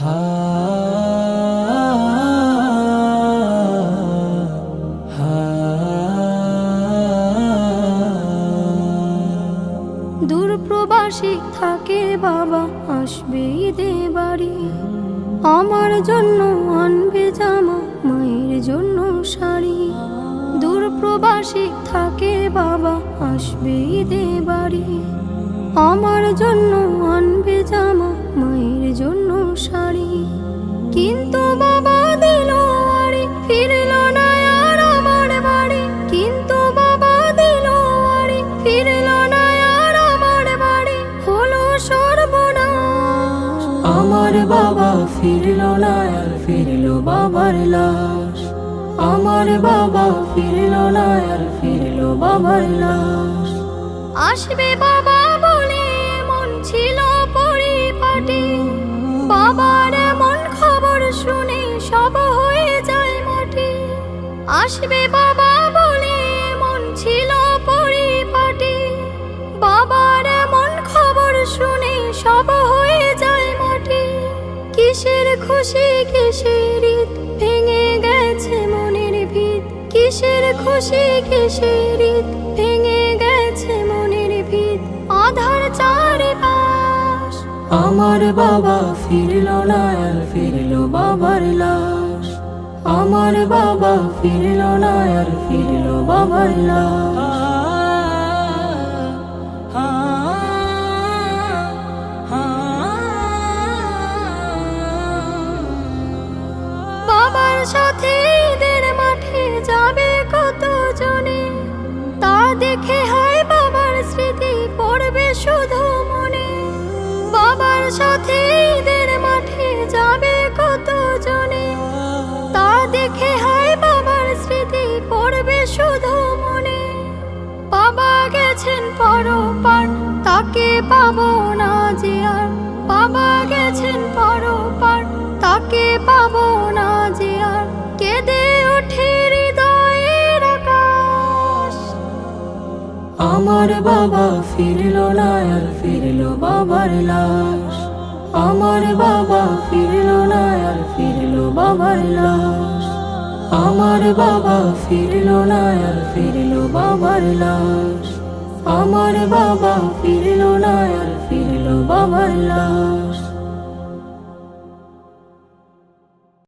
হা হা দূর প্রবাসী থাকে বাবা, আসবে ঈদে বাড়ি আমার জন্য আনবে জামা, মায়ের জন্য শাড়ি। দূর প্রবাসী থাকে বাবা, আসবে ঈদে বাড়ি আমার জন্য আনবে জামা মায়ের জন্য শাড়ি। কিন্তু বাবা দিল আরে ফিরল না আর আমার বাড়ি। কিন্তু বাবা দিল আরে ফিরল না আর আমার বাড়ি। হলো সর্বনাশ। আমার বাবা ফিরল না আর ফিরল বাবার লাশ। আমার বাবা ফিরল না আর ফিরল বাবার লাশ। আসবে বাবা আসবে বাবা বলে মন ছিল পরিপাটি। বাবার এমন খবর শুনে সব হয়ে যায় মাটি। কিসের খুশি, কিসের ঈদ, ভেঙে গেছে মনের ভিত। কিসের খুশি, কিসের ঈদ, ভেঙে গেছে মনের ভিত। আধার চারিপাশ, আমার বাবা ফিরল না ফিরল বাবার লাশ। আমার বাবা ফিরল না আর ফিরল বাবার লাশ বাবার সাথে শুধু মনে গেছেন তাকে পাবো না যে আর। গেছেন তাকে পাবো না যে আর। কেঁদে ওঠে হৃদয়ের আকাশ। আমার বাবা ফিরল না আর ফিরল বাবার লাশ। আমার বাবা ফিরল না আর ফিরল আমার বাবা ফিরলো না আর ফিরলো বাবার লাশ। আমার বাবা ফিরলো না আর ফিরলো বাবার লাশ।